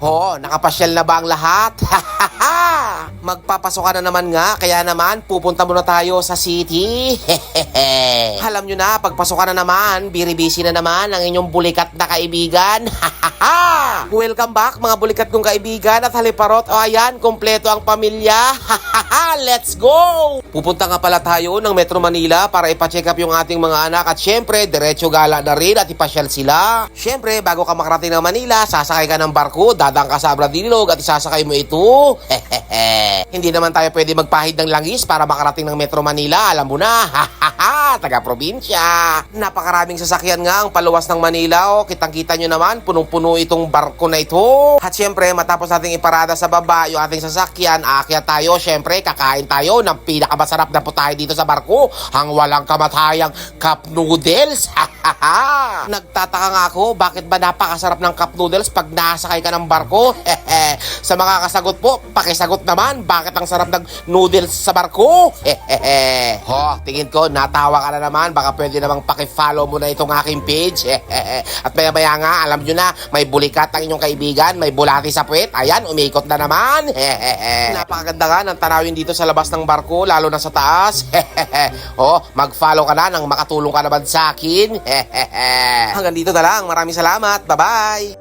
Oo, nakapasyal na ba ang lahat? Magpapasok ka na naman nga, kaya naman pupunta muna tayo sa city. Alam nyo na, pagpasok ka na naman, biribisi na naman ang inyong bulikat na kaibigan. Welcome back mga bulikat kong kaibigan at haliparot. O ayan, kompleto ang pamilya. Let's go! Pupunta nga pala tayo ng Metro Manila para ipacheck up yung ating mga anak at syempre, diretso gala na rin at ipasyal sila. Syempre, bago ka makarating ng Manila, sasakay ka ng barko, dadang ka sa Abradilog at isasakay mo ito. Hindi naman tayo pwede magpahid ng langis para makarating ng Metro Manila, alam mo na. taga probinsya. Napakaraming sasakyan nga ang paluwas ng Manila. Oh. Kitang-kita nyo naman, punong-puno itong barko na ito. At syempre, matapos nating iparada sa baba yung ating sasakyan, aakyat tayo. Syempre, kakain tayo ng pinakamasarap na putahe dito sa barko. Ang walang kamatayang cup noodles. Nagtataka nga ako, bakit ba napakasarap ng cup noodles pag nasakay ka ng barko? sa mga kasagot po, pakisagot naman, bakit ang sarap ng noodles sa barko? Ho, tingin ko, natawa ka na naman, baka pwede namang pakifollow mo na itong aking page. At maya maya nga, alam nyo na, may bulikat ang inyong kaibigan, may bulati sa puwet, ayan, umikot na naman. Napakaganda nga ng tanawin dito sa labas ng barko, lalo na sa taas. oh, mag-follow ka na nang makatulong ka naman sa akin. Hanggang dito na lang, maraming salamat, bye-bye!